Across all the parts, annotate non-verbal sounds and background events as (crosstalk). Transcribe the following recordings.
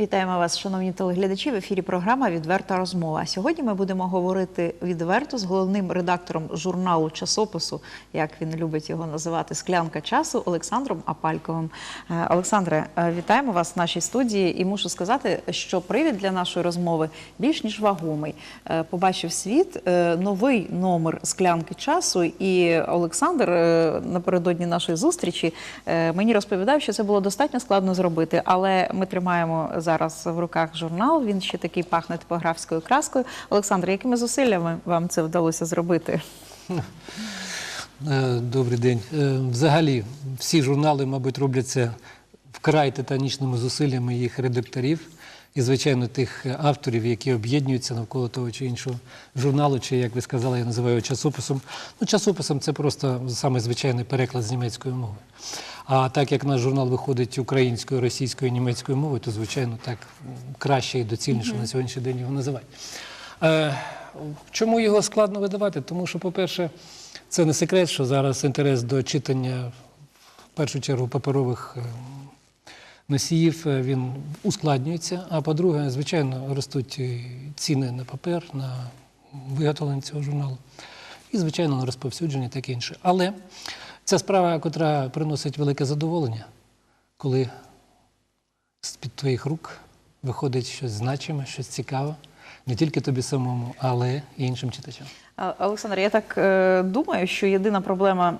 Вітаємо вас, шановні телеглядачі. В ефірі програма Відверта розмова. Сьогодні ми будемо говорити відверто з головним редактором журналу часопису, як він любить його називати, Склянка часу Олександром Апальковим. Е, Олександре, е, вітаємо вас в нашій студії. І мушу сказати, що привід для нашої розмови більш ніж вагомий. Е, Побачив світ новий номер склянки часу. І Олександр напередодні нашої зустрічі мені розповідав, що це було достатньо складно зробити, але ми тримаємо зараз в руках журнал. Він ще такий пахне типографською краскою. Олександр, якими зусиллями вам це вдалося зробити? Е, Добрий день. Е, Взагалі, всі журнали, мабуть, робляться вкрай титанічними зусиллями їх редакторів і, звичайно, тих авторів, які об'єднуються навколо того чи іншого журналу, чи, як ви сказали, я називаю часописом. Ну, часописом це просто саме звичайний переклад з німецької мови. А так як наш журнал виходить українською, російською, німецькою мовою, то, звичайно, так краще і доцільніше на сьогоднішній день його називати. Е, Чому його складно видавати? Тому що, по-перше, це не секрет, що зараз інтерес до читання в першу чергу паперових е, носіїв е, він ускладнюється. А по-друге, звичайно, ростуть ціни на папер, на виготовлення цього журналу. І, звичайно, на розповсюдження, таке інше. Але це справа, яка приносить велике задоволення, коли з-під твоїх рук виходить щось значиме, щось цікаве, не тільки тобі самому, але і іншим читачам. Олександр, я так е, думаю, що єдина проблема,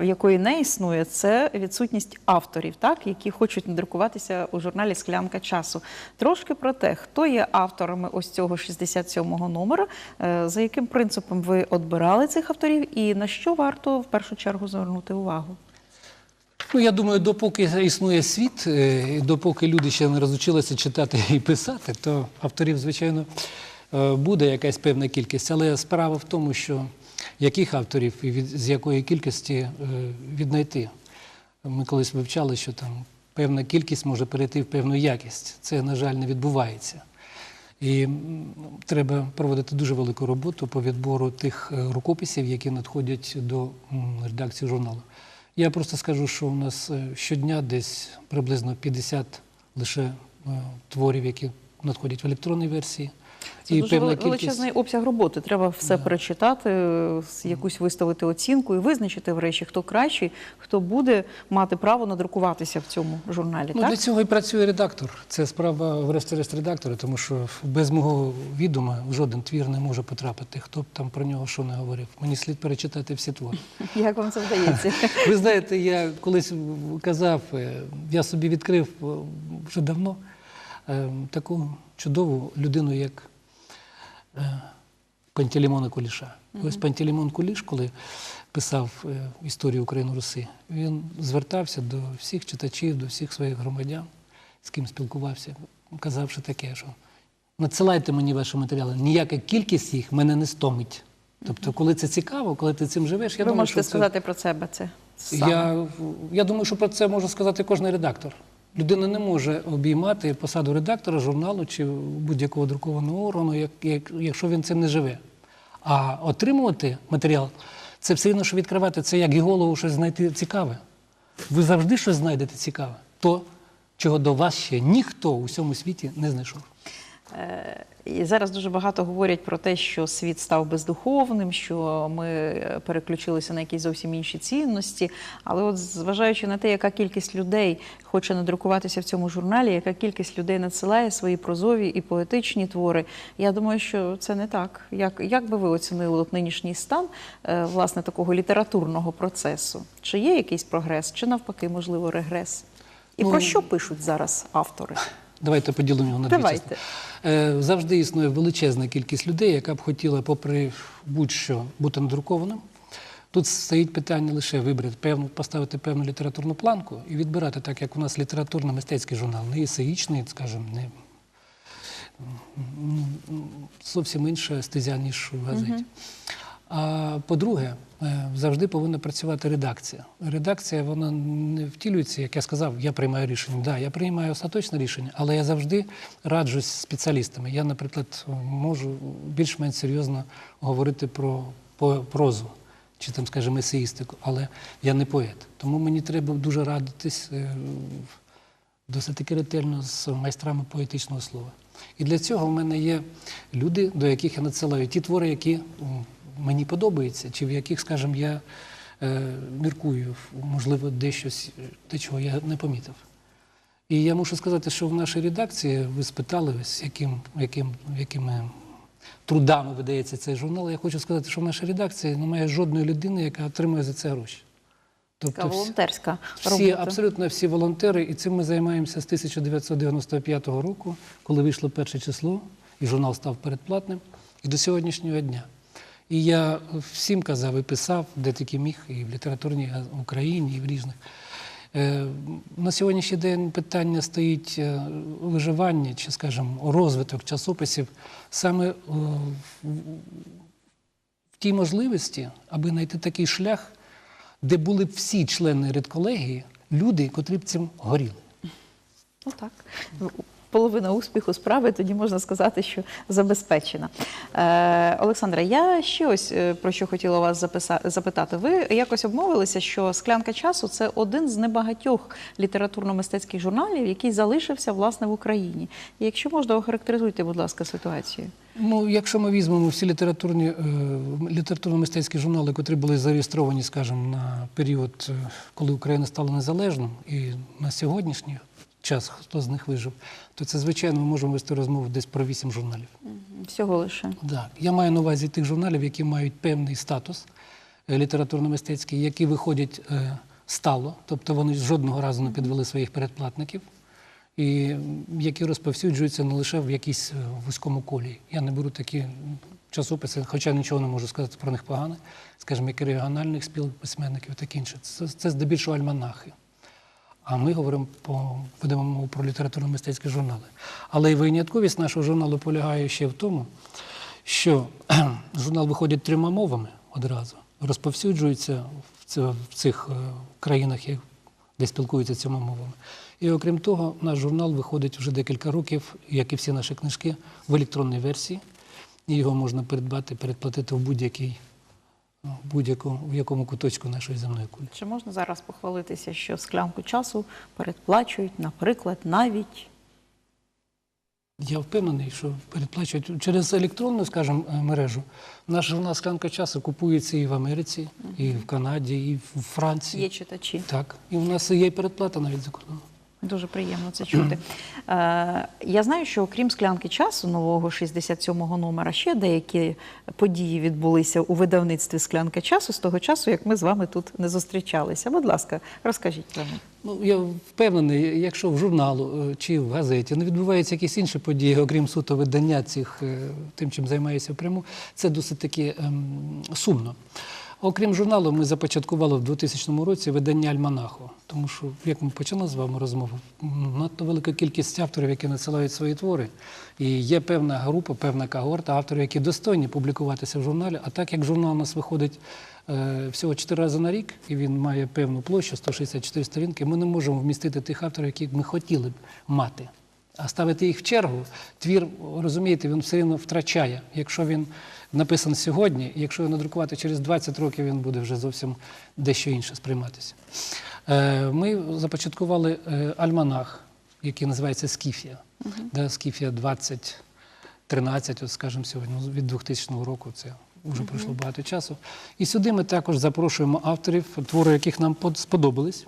е, якої не існує, це відсутність авторів, так, які хочуть надрукуватися у журналі Склянка часу. Трошки про те, хто є авторами ось цього 67-го номера, е, за яким принципом ви отбирали цих авторів, і на що варто в першу чергу звернути увагу? Ну, я думаю, допоки існує світ, е, допоки люди ще не розучилися читати і писати, то авторів, звичайно, е, буде якась певна кількість. Але справа в тому, що яких авторів і від, з якої кількості е, віднайти. Ми колись вивчали, що там певна кількість може перейти в певну якість. Це, на жаль, не відбувається. І треба проводити дуже велику роботу по відбору тих рукописів, які надходять до редакції журналу. Я просто скажу, що у нас е, щодня десь приблизно 50 лише е, творів, які надходять в електронній версії. Це дуже вели- величезний обсяг роботи. Треба все перечитати, е, якусь виставити оцінку і визначити врешті, хто кращий, хто буде мати право надрукуватися в цьому журналі. Ну, так? для цього і працює редактор. Це справа врешті-решт редактора, тому що без мого відома жоден твір не може потрапити. Хто б там про нього що не говорив. Мені слід перечитати всі твори. (laughs) Як вам це вдається? (laughs) Ви знаєте, я колись казав, е, я собі відкрив е, вже давно е, таку чудову людину, як Пантелеймона Куліша. Ось Пантелеймон Куліш, коли писав е, історію України Руси, він звертався до всіх читачів, до всіх своїх громадян, з ким спілкувався, казавши таке, що надсилайте мені ваші матеріали, ніяка кількість їх мене не стомить. Тобто, коли це цікаво, коли ти цим живеш, я ви думаю, можете що це... сказати про себе це. Я, я думаю, що про це може сказати кожен редактор. Людина не може обіймати посаду редактора журналу чи будь-якого друкованого органу, як, як, якщо він цим не живе. А отримувати матеріал це все одно, що відкривати, це як і голову щось знайти цікаве. Ви завжди щось знайдете цікаве. То, чого до вас ще ніхто у всьому світі не знайшов. Е, І зараз дуже багато говорять про те, що світ став бездуховним, що ми е, переключилися на якісь зовсім інші цінності. Але от зважаючи на те, яка кількість людей хоче надрукуватися в цьому журналі, яка кількість людей надсилає свої прозові і поетичні твори, я думаю, що це не так. Як, як би ви оцінили от нинішній стан е, власне такого літературного процесу? Чи є якийсь прогрес, чи навпаки, можливо, регрес? І Ну, про що пишуть зараз автори? Давайте поділимо його на дві частини. Е, Завжди існує величезна кількість людей, яка б хотіла, попри будь-що, бути надрукованим. Тут стоїть питання лише вибрати певну, поставити певну літературну планку і відбирати, так як у нас літературно-мистецький журнал, не есеїчний, скажімо, не зовсім інша стезя, ніж у газеті. А по-друге, е, завжди повинна працювати редакція. Редакція вона не втілюється, як я сказав, я приймаю рішення. Да, я приймаю остаточне рішення, але я завжди раджусь спеціалістами. Я, наприклад, можу більш-менш серйозно говорити про прозу чи там, скажімо, есеїстику, але я не поет. Тому мені треба дуже радитись е, досить таки ретельно з майстрами поетичного слова. І для цього в мене є люди, до яких я надсилаю ті твори, які мені подобаються, чи в яких, скажімо, я е, міркую, можливо, дещось, е, те, чого я не помітив. І я мушу сказати, що в нашій редакції ви спитали, ось, яким, яким, якими трудами видається цей журнал. Я хочу сказати, що в нашій редакції немає жодної людини, яка отримує за це гроші. Тобто всі- волонтерська всі, робота. абсолютно всі волонтери, і цим ми займаємося з 1995 року, коли вийшло перше число, і журнал став передплатним, і до сьогоднішнього дня. І я всім казав і писав, де тільки міг, і в літературній Україні, і в різних. Е, На сьогоднішній день питання стоїть е, виживання чи, скажімо, розвиток часописів саме е, в- в тій можливості, аби знайти такий шлях, де були б всі члени редколегії, люди, котрі б цим горіли. Ну так. Половина успіху справи, тоді можна сказати, що забезпечена. Е, Олександра, я ще ось е, про що хотіла вас запитати. Ви якось обмовилися, що склянка часу це один з небагатьох літературно-мистецьких журналів, який залишився власне в Україні. Якщо можна, охарактеризуйте, будь ласка, ситуацію. Ну, якщо ми візьмемо всі літературні, е, літературно-мистецькі журнали, котрі були зареєстровані, скажімо, на період, коли Україна стала незалежною, і на сьогоднішній час хто з них вижив, то це, звичайно, ми можемо вести розмову десь про вісім журналів. Всього лише. Так, я маю на увазі тих журналів, які мають певний статус е, літературно-мистецький, які виходять е, стало, тобто вони жодного разу не підвели своїх передплатників, і які розповсюджуються не лише в якійсь е, вузькому колі. Я не беру такі часописи, хоча нічого не можу сказати про них погане, скажімо, як регіональних спілок письменників, таке інше. Це, це здебільшого альманахи. А ми говоримо по ведемо мову про літературно-мистецькі журнали. Але й винятковість нашого журналу полягає ще в тому, що (clears throat) журнал виходить трьома мовами одразу, розповсюджується в цих е, країнах, де спілкуються цими мовами. І окрім того, наш журнал виходить вже декілька років, як і всі наші книжки, в електронній версії. Його можна придбати, передплатити в будь-який, ну, будь-якому, в якому куточку нашої земної кулі. Чи можна зараз похвалитися, що склянку часу передплачують, наприклад, навіть Я впевнений, що передплачують через електронну, скажімо, е, мережу. Наш журнал «Склянка часу» купується і в Америці, і в Канаді, і в Франції. є читачі. Так. І у нас є передплата навіть за кордоном. Дуже приємно це чути. Е, я знаю, що окрім склянки часу нового 67-го номера, ще деякі події відбулися у видавництві склянка часу з того часу, як ми з вами тут не зустрічалися. Будь ласка, розкажіть про них. Ну, я впевнений, якщо в журналу е, чи в газеті не відбуваються якісь інші події, окрім суто видання цих е, тим, чим займаюся впряму, це досить таки ем, сумно. Окрім журналу, ми започаткували в 2000 році видання Альманаху, тому що, як ми почали з вами розмову, надто велика кількість авторів, які надсилають свої твори. І є певна група, певна когорта авторів, які достойні публікуватися в журналі. А так як журнал у нас виходить е, всього 4 рази на рік, і він має певну площу 164 сторінки, ми не можемо вмістити тих авторів, яких ми хотіли б мати. А ставити їх в чергу, твір, розумієте, він все одно втрачає. Якщо він написаний сьогодні, і якщо його надрукувати через 20 років, він буде вже зовсім дещо інше сприйматися. Е, Ми започаткували е, альманах, який називається Скіфія. Да, Скіфія 2013, от скажімо сьогодні, ну, від 2000 року це вже пройшло багато часу. І сюди ми також запрошуємо авторів, твори, яких нам сподобались.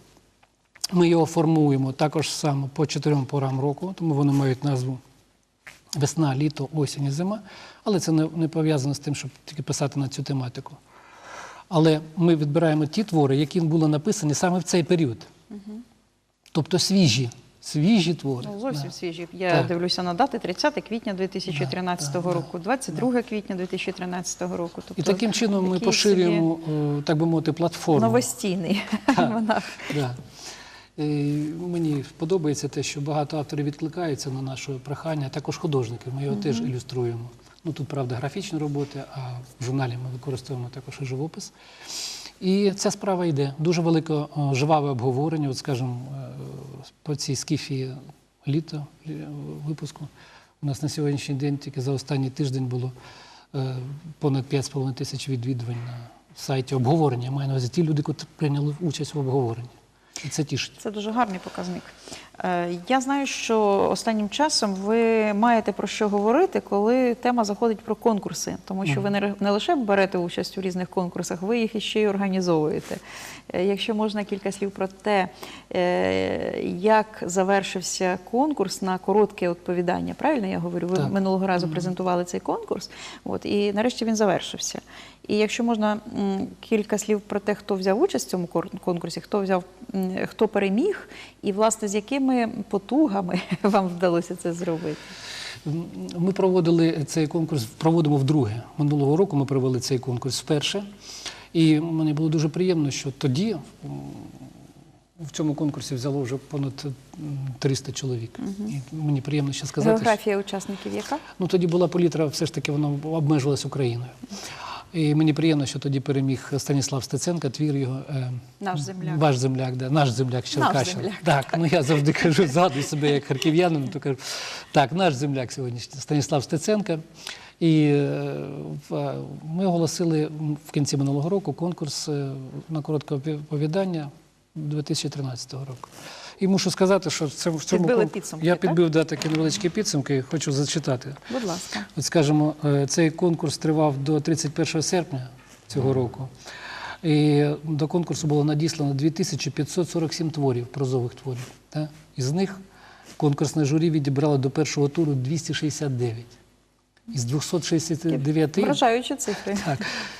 Ми його формуємо також саме по чотирьом порам року, тому вони мають назву весна, літо, осінь і зима. Але це не, не пов'язано з тим, щоб тільки писати на цю тематику. Але ми відбираємо ті твори, які були написані саме в цей період. Тобто свіжі, свіжі твори. Ну, зовсім Да. свіжі. Я Так. дивлюся на дати 30 квітня 2013 Да, да, року, 22 квітня 2013 року. І таким чином ми поширюємо, е, так би мовити, платформу. новостійний альманах. (laughs) Да. І мені подобається те, що багато авторів відкликаються на наше прохання, також художники. Ми його теж ілюструємо. Ну тут, правда, графічні роботи, а в журналі ми використовуємо також і живопис. І ця справа йде. Дуже велике е, жваве обговорення. От, скажімо, е, по цій скіфії літо випуску. У нас на сьогоднішній день тільки за останній тиждень було е, понад 5,5 тисяч відвідувань на сайті обговорення. Я маю на увазі ті люди, які прийняли участь в обговоренні. І це тішить. Це дуже гарний показник. Е, Я знаю, що останнім часом ви маєте про що говорити, коли тема заходить про конкурси, тому що ви не лише берете участь у різних конкурсах, ви їх іще й організовуєте. Е, Якщо можна кілька слів про те, е, як завершився конкурс на коротке оповідання, правильно я говорю? Ви Так. минулого разу презентували цей конкурс, от і нарешті він завершився. І якщо можна кілька слів про те, хто взяв участь в цьому конкурсі, хто взяв, хто переміг, і власне з якими потугами (laughs) вам вдалося це зробити. Ми проводили цей конкурс, проводимо вдруге. Минулого року ми провели цей конкурс вперше. І мені було дуже приємно, що тоді в цьому конкурсі взяло вже понад м, 300 чоловік. І мені приємно ще сказати. що- учасників яка? Ну тоді була палітра, все ж таки вона обмежувалась Україною. І мені приємно, що тоді переміг Станіслав Стеценка, твір його. е, Наш земляк. Ваш земляк, да, наш земляк з Наш земляк. Так, ну я завжди кажу, згадую себе як харків'янин, то кажу, так, наш земляк сьогоднішній, Станіслав Стеценка. І е, в- ми оголосили в кінці минулого року конкурс е, на коротке оповідання 2013 року. І мушу сказати, що це в цьому Підбили кон- підсумки, я так? підбив да, такі невеличкі підсумки, хочу зачитати. Будь ласка. От скажімо, е, цей конкурс тривав до 31 серпня цього року. І до конкурсу було надіслано 2547 творів, прозових творів. Та? Із них конкурсне журі відібрало до першого туру 269. Із 269 Вражаючі цифри. так.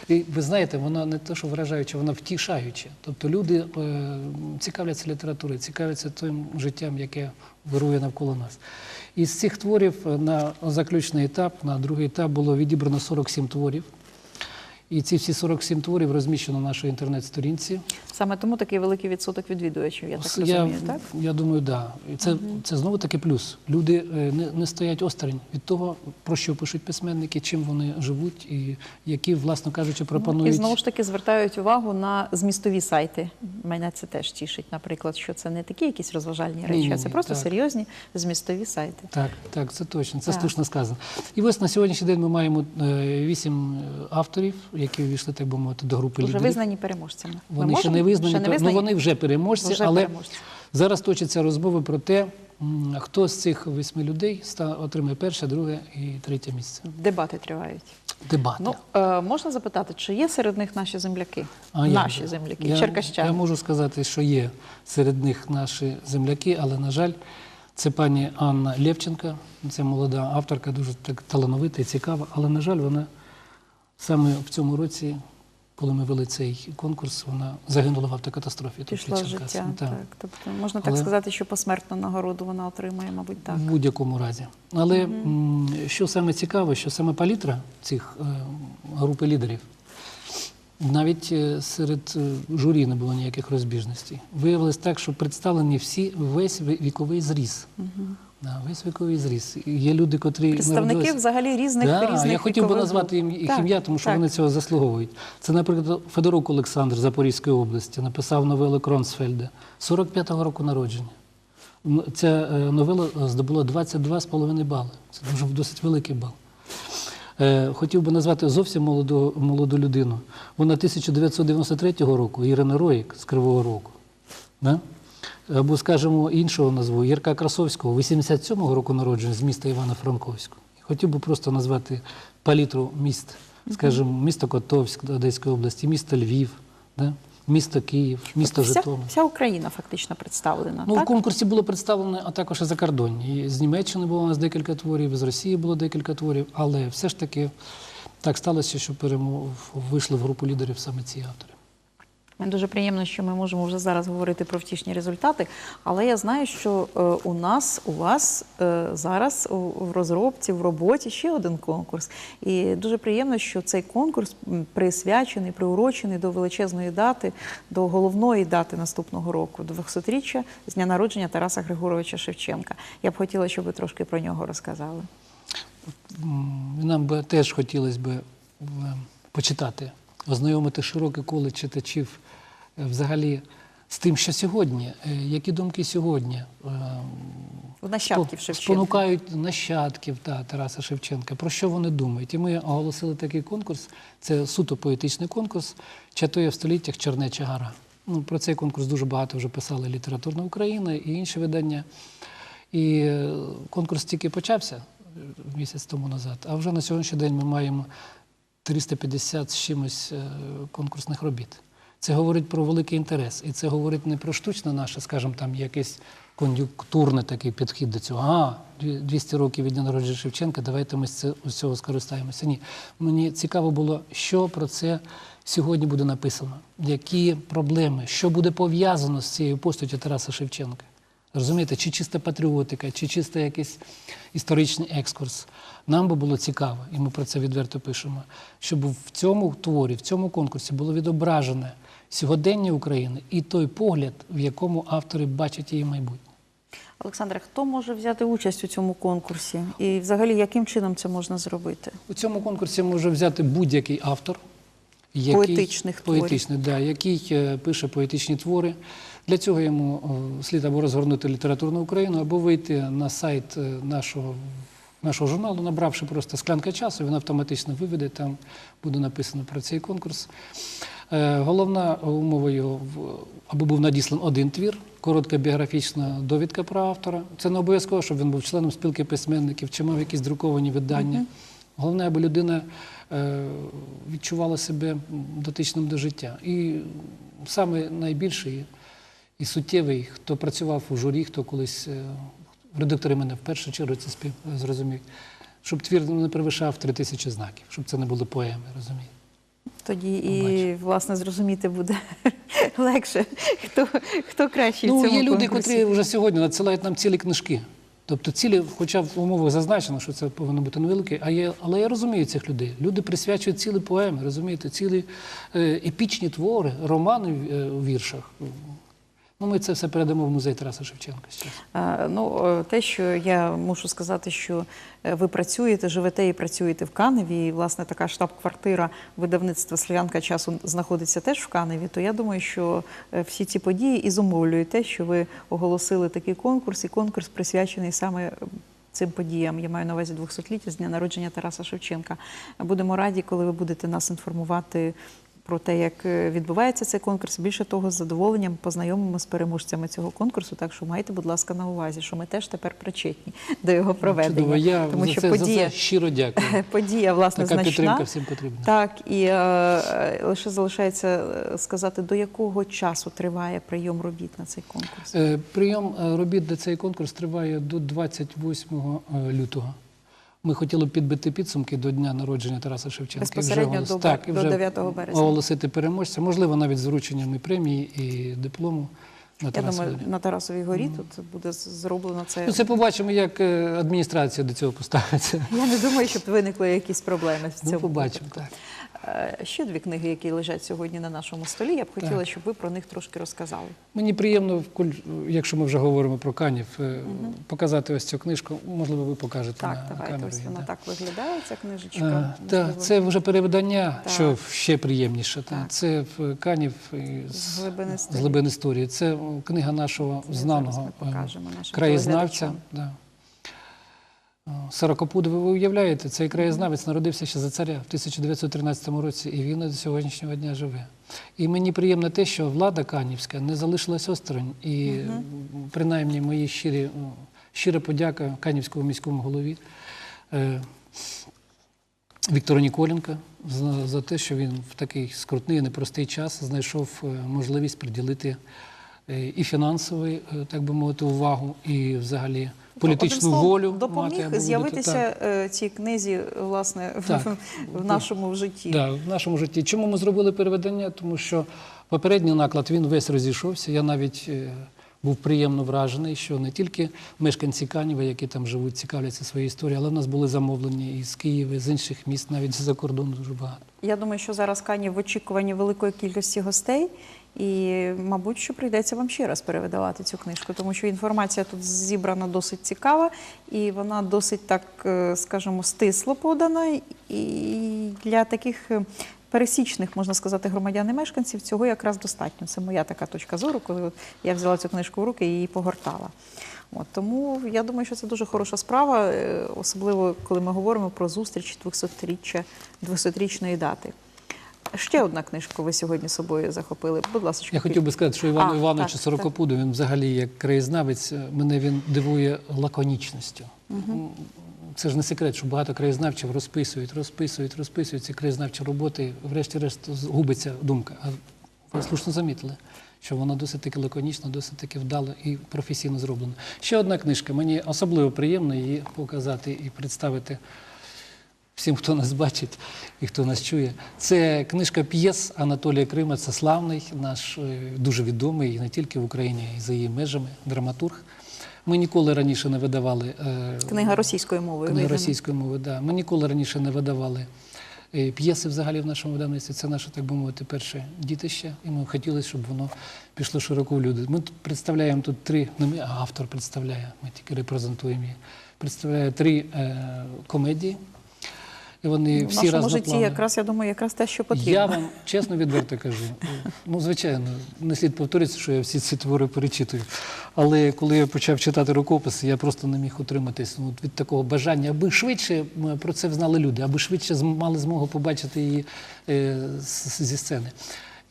І ви знаєте, вона не те, що вражаюча, вона втішаюча. Тобто люди е, цікавляться літературою, цікавляться тим життям, яке вирує навколо нас. Із цих творів на заключний етап, на другий етап було відібрано 47 творів. І ці всі 47 творів розміщено на нашій інтернет-сторінці. Саме тому такий великий відсоток відвідувачів, я так С- розумію, так? я думаю, так. Да. І це, це знову таки плюс. Люди е, не, не стоять осторонь від того, про що пишуть письменники, чим вони живуть і які, власне кажучи, пропонують. Ну, І знову ж таки звертають увагу на змістові сайти. Мене це теж тішить, наприклад, що це не такі якісь розважальні речі, а це просто так. серйозні змістові сайти. Так, так, це точно, це Так. слушно сказано. І ось на сьогоднішній день ми маємо е, вісім е, авторів, які увійшли, так би мовити, до групи Вже лідерів. визнані переможцями. Ми Вони ще можемо? не визнані, Ще не визнані? ну вони вже переможці, Вже але переможці. зараз точаться розмови про те, м, хто з цих восьми людей ста- отримає перше, друге і третє місце. Дебати тривають. Дебати. Ну, е, можна запитати, чи є серед них наші земляки? А як наші же? земляки, я, черкащани. Я можу сказати, що є серед них наші земляки, але, на жаль, це пані Анна Лєвченка, це молода авторка, дуже так талановита і цікава, але, на жаль, вона саме в цьому році, коли ми вели цей конкурс, вона загинула в автокатастрофі. Пішла під в життя. Так. Так. Тобто можна так сказати, що посмертну нагороду вона отримає, мабуть, так. В будь-якому разі. Але м, що саме цікаве, що саме палітра цих е, групи лідерів, навіть е, серед е, журі не було ніяких розбіжностей. Виявилось так, що представлені всі весь віковий зріз. Да, весь віковий зріз. І Є люди, котрі Представники народилися- взагалі різних Да, різних я хотів би вікових назвати їм груп. їх Так, ім'я, тому що так. вони цього заслуговують. Це, наприклад, Федорук Олександр з Запорізької області написав новелу Кронсфельда 45-го року народження. М, Ця е, новела здобула 22,5 бали. Це дуже досить великий бал. Е, Хотів би назвати зовсім молоду, молоду людину. Вона 1993 року, Ірина Роїк з Кривого Рогу. Да? Або, скажімо, іншого назву Єрка Красовського, 87-го року народження з міста Івано-Франковського. Хотів би просто назвати палітру міст, скажімо, місто Котовськ Одеської області, місто Львів, да? місто Київ, місто вся, Житомир. вся Україна фактично представлена. Ну, в конкурсі було представлено, а також і закордонні. І з Німеччини було у нас декілька творів, з Росії було декілька творів, але все ж таки так сталося, що перемо... вийшли в групу лідерів саме ці автори. Дуже приємно, що ми можемо вже зараз говорити про втішні результати. Але я знаю, що е, у нас, у вас е, зараз в розробці, в роботі ще один конкурс. І дуже приємно, що цей конкурс присвячений, приурочений до величезної дати, до головної дати наступного року, до 200-річчя з дня народження Тараса Григоровича Шевченка. Я б хотіла, щоб ви трошки про нього розказали. Нам би теж хотілося б е, почитати, ознайомити широке коло читачів е, взагалі з тим, що сьогодні, е, які думки сьогодні е, В нащадків Шевченка. спонукають нащадків та, Тараса Шевченка, про що вони думають. І ми оголосили такий конкурс, це суто поетичний конкурс «Чатує в століттях Чернеча гора. Ну, про цей конкурс дуже багато вже писали літературна Україна і інші видання. І конкурс тільки почався місяць тому назад, а вже на сьогоднішній день ми маємо 350 з чимось е, конкурсних робіт. Це говорить про великий інтерес. І це говорить не про штучне наше, скажімо, там якийсь кон'юнктурний такий підхід до цього. А, дві- 200 років від дня народження Шевченка, давайте ми з цього скористаємося. Ні. Мені цікаво було, що про це сьогодні буде написано, які проблеми, що буде пов'язано з цією постаттю Тараса Шевченка. Розумієте, чи чиста патріотика, чи чисто якийсь історичний екскурс. Нам би було цікаво, і ми про це відверто пишемо, щоб в цьому творі, в цьому конкурсі було відображене сьогодення України і той погляд, в якому автори бачать її майбутнє. Олександре, хто може взяти участь у цьому конкурсі? І взагалі, яким чином це можна зробити? У цьому конкурсі може взяти будь-який автор, який, Поетичних творів. поетичний, да, який е, пише поетичні твори. Для цього йому е, слід або розгорнути літературну Україну, або вийти на сайт е, нашого, нашого журналу, набравши просто склянка часу, він автоматично виведе, там буде написано про цей конкурс. Е, Головна умова його, аби був надіслан один твір, коротка біографічна довідка про автора. Це не обов'язково, щоб він був членом спілки письменників чи мав якісь друковані видання. Головне, аби людина відчувала себе дотичним до життя. І саме найбільший і суттєвий, хто працював у журі, хто колись е, редактори мене в першу чергу це спів зрозумів, щоб твір не перевищав три тисячі знаків, щоб це не були поеми, розумієте. Тоді і власне зрозуміти буде (laughs) легше, хто, хто кращий в Ну, є люди, конкурсі. котрі вже сьогодні надсилають нам цілі книжки. Тобто цілі, хоча в умовах зазначено, що це повинно бути невелике, а є, але я розумію цих людей. Люди присвячують цілі поеми, розумієте, цілі е, епічні твори, романи в, е, віршах. Ну, ми це все передамо в музей Тараса Шевченка. А, Ну, е, те, що я мушу сказати, що е, ви працюєте, живете і працюєте в Каневі, і власне така штаб-квартира видавництва Слов'янка часу знаходиться теж в Каневі, то я думаю, що е, всі ці події і зумовлюють те, що ви оголосили такий конкурс, і конкурс присвячений саме. Цим подіям я маю на увазі 200-ліття з дня народження Тараса Шевченка. Будемо раді, коли ви будете нас інформувати про те, як е, відбувається цей конкурс. Більше того, з задоволенням познайомимо з переможцями цього конкурсу. Так що майте, будь ласка, на увазі, що ми теж тепер причетні до його проведення. Чудово, я Тому за, що це, за подія, це щиро дякую. (laughs) подія власне Така значна. підтримка всім потрібна. Так, і е, е, лише залишається е, сказати, до якого часу триває прийом робіт на цей конкурс. Е, Прийом робіт на цей конкурс триває до 28 е, лютого. Ми хотіли б підбити підсумки до дня народження Тараса Шевченка. Безпосередньо оголос- до- так, і до 9 березня. Оголосити переможця, можливо, навіть з врученням і премії, і диплому на Я думаю, на Тарасовій горі тут буде зроблено це. Ну, це побачимо, як е, адміністрація до цього поставиться. Я не думаю, щоб виникли якісь проблеми в цьому. Ну, побачимо, так. Е, Ще дві книги, які лежать сьогодні на нашому столі. Я б хотіла, Так. щоб ви про них трошки розказали. Мені приємно, якщо ми вже говоримо про канів, е, показати ось цю книжку. Можливо, ви покажете Так, на, давайте камеру. ось вона да. так виглядає, ця книжечка. А, та, це вже перевидання, Так. що ще приємніше. Та. Так. Це в Канів З глибини історії. Це книга нашого Це знаного е, краєзнавця. Да. Сорокопуд, ви уявляєте, цей краєзнавець народився ще за царя в 1913 році, і він до сьогоднішнього дня живе. І мені приємно те, що влада канівська не залишилась осторонь. І принаймні мої щирі, щира подяка канівському міському голові. е, Віктору Ніколенка за, те, що він в такий скрутний, непростий час знайшов е, можливість приділити і фінансову, е, так би мовити, увагу, і взагалі політичну Одним словом, волю. мати, допоміг бути- з'явитися так. е, цій книзі, власне, в, Так. (laughs) в нашому житті. Да, в нашому житті. Чому ми зробили переведення? Тому що попередній наклад він весь розійшовся. Я навіть е, був приємно вражений, що не тільки мешканці Канєва, які там живуть, цікавляться своєю історією, але в нас були замовлені і з Києва, і з інших міст, навіть з-за кордону дуже багато. Я думаю, що зараз Кані в очікуванні великої кількості гостей, і, мабуть, що прийдеться вам ще раз перевидавати цю книжку, тому що інформація тут зібрана досить цікава, і вона досить так, е, скажімо, стисло подана. І для таких е, пересічних, можна сказати, громадян і мешканців цього якраз достатньо. Це моя така точка зору, коли я взяла цю книжку в руки і її погортала. От, тому я думаю, що це дуже хороша справа, е, особливо коли ми говоримо про зустріч 200-річчя 200-річної дати. Ще одна книжка ви сьогодні з собою захопили. Будь ласка, Я хотів би сказати, що Івану Івановичу Сорокопуду, він взагалі як краєзнавець, е, мене він дивує лаконічністю. Це ж не секрет, що багато краєзнавців розписують, розписують, розписують ці краєзнавчі роботи, врешті-решт губиться думка. А ви слушно замітили, що вона досить таки лаконічна, досить таки вдала і професійно зроблена. Ще одна книжка. Мені особливо приємно її показати і представити всім, хто нас бачить і хто нас чує. Це книжка п'єс Анатолія Крима. Це славний, наш е, дуже відомий і не тільки в Україні, і за її межами драматург. Ми ніколи раніше не видавали е, Книга російською мовою. книги видана. російської мови. Да. Ми ніколи раніше не видавали е, п'єси взагалі в нашому видавництві. Це наше, так би мовити, перше дітище. І ми хотіли, щоб воно пішло широко в люди. Ми тут представляємо тут три, не ми, а автор представляє, ми тільки репрезентуємо її. Представляє три е, комедії. І вони В всі нашому житті разнопланові. якраз, я думаю, якраз те, що потрібно. Я вам чесно відверто кажу. Ну, звичайно, не слід повторитися, що я всі ці твори перечитую. Але коли я почав читати рукописи, я просто не міг утриматись ну, від такого бажання, аби швидше про це знали люди, аби швидше мали змогу побачити її е, зі сцени.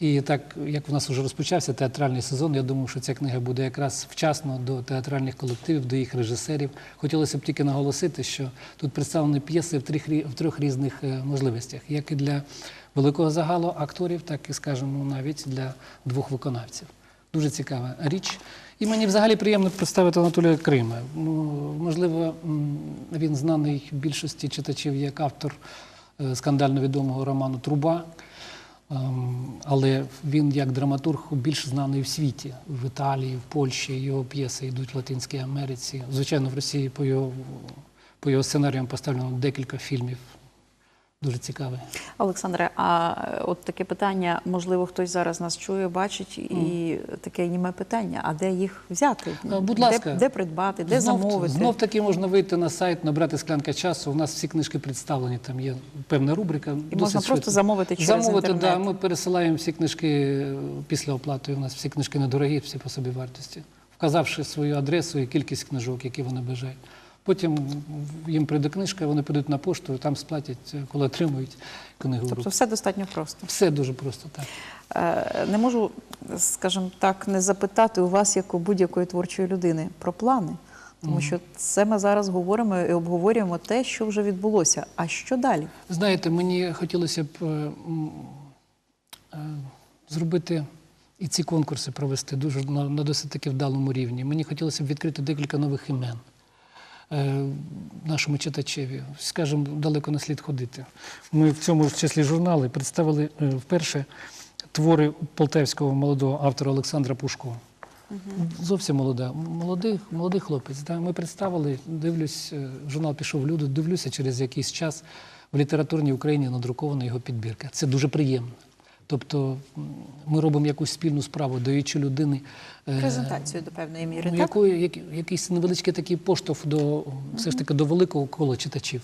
І так, як у нас вже розпочався театральний сезон, я думав, що ця книга буде якраз вчасно до театральних колективів, до їх режисерів. Хотілося б тільки наголосити, що тут представлені п'єси в трьох, в трьох різних е, можливостях, як і для великого загалу акторів, так і, скажімо, навіть для двох виконавців. Дуже цікава річ. І мені взагалі приємно представити Анатолія Крима. Ну, можливо, він знаний більшості читачів як автор е, скандально відомого роману Труба. Ем, Але він як драматург більш знаний в світі, в Італії, в Польщі. Його п'єси йдуть в Латинській Америці. Звичайно, в Росії по його, по його сценаріям поставлено декілька фільмів. Дуже цікавий. Олександре, а от таке питання, можливо, хтось зараз нас чує, бачить, і таке німе питання: а де їх взяти? Будь ласка. де, придбати, де знов, замовити? Знов таки можна вийти на сайт, набрати склянка часу. У нас всі книжки представлені, там є певна рубрика. І досить можна просто замовити через Замовити, інтернет. да. Ми пересилаємо всі книжки е, після оплати. У нас всі книжки недорогі, всі по собі вартості, вказавши свою адресу і кількість книжок, які вони бажають. Потім їм прийде книжка, вони підуть на пошту, там сплатять, е, коли отримують книгу. Тобто все достатньо просто. Все дуже просто так. Е, Не можу, скажімо так, не запитати у вас, як у будь-якої творчої людини, про плани. Тому що це ми зараз говоримо і обговорюємо те, що вже відбулося. А що далі? Знаєте, мені хотілося б е, зробити і ці конкурси провести дуже на, на досить таки вдалому рівні. Мені хотілося б відкрити декілька нових імен нашому читачеві. Скажімо, далеко не слід ходити. Ми в цьому ж числі журнали представили е, вперше твори полтавського молодого автора Олександра Пушко. Зовсім молода. Молодий, молодий хлопець. Да. Ми представили, дивлюсь, е, журнал пішов в люди, дивлюся через якийсь час в літературній Україні надрукована його підбірка. Це дуже приємно. Тобто ми робимо якусь спільну справу, даючи людини е, Презентацію до певної міри. ну, так? якої, як, якийсь невеличкий такий поштовх до все ж таки до великого кола читачів.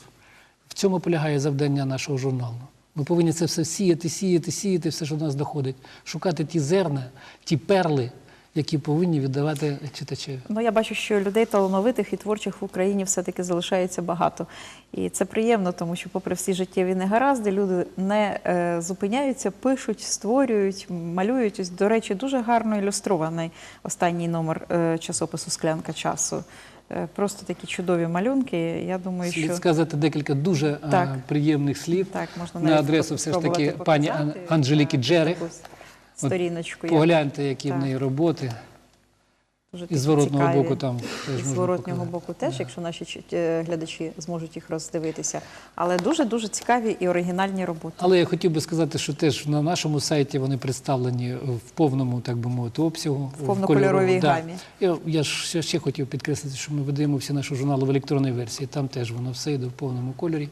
В цьому полягає завдання нашого журналу. Ми повинні це все сіяти, сіяти, сіяти, все, що до нас доходить, шукати ті зерна, ті перли, які повинні віддавати читачеві. Ну, я бачу, що людей талановитих і творчих в Україні все-таки залишається багато. І це приємно, тому що, попри всі життєві негаразди, люди не е, зупиняються, пишуть, створюють, малюють. Ось, до речі, дуже гарно ілюстрований останній номер е, часопису Склянка часу. Е, просто такі чудові малюнки. Я думаю, Слід що сказати декілька дуже Так. приємних слів так можна на адресу все ж таки пані Анжеліки е, Джерих. якусь Сторіночку. я- Погляньте, які в неї роботи. Дуже І зворотного боку там теж І зворотнього боку теж, якщо наші е, глядачі зможуть їх роздивитися. Але дуже дуже цікаві і оригінальні роботи. Але я хотів би сказати, що теж на нашому сайті вони представлені в повному, так би мовити, обсягу. В повнокольоровій да. гамі. Я, я ж ще, ще хотів підкреслити, що ми видаємо всі наші журнали в електронній версії. Там теж воно все йде в повному кольорі.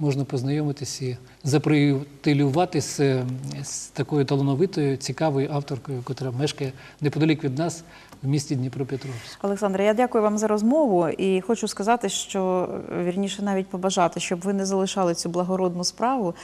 Можна познайомитися і заприютилювати з, такою талановитою, цікавою авторкою, яка мешкає неподалік від нас в місті Дніпропетровськ. Олександре, я дякую вам за розмову і хочу сказати, що вірніше навіть побажати, щоб ви не залишали цю благородну справу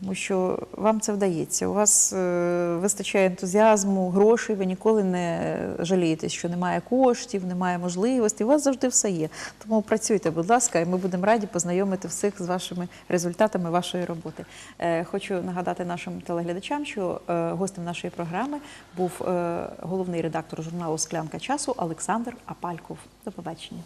Тому що вам це вдається. У вас е, вистачає ентузіазму, грошей, ви ніколи не жалієте, що немає коштів, немає можливостей. У вас завжди все є. Тому працюйте, будь ласка, і ми будемо раді познайомити всіх з вашими результатами вашої роботи. Е, Хочу нагадати нашим телеглядачам, що е, гостем нашої програми був е, головний редактор журналу Склянка часу Олександр Апальков. До побачення.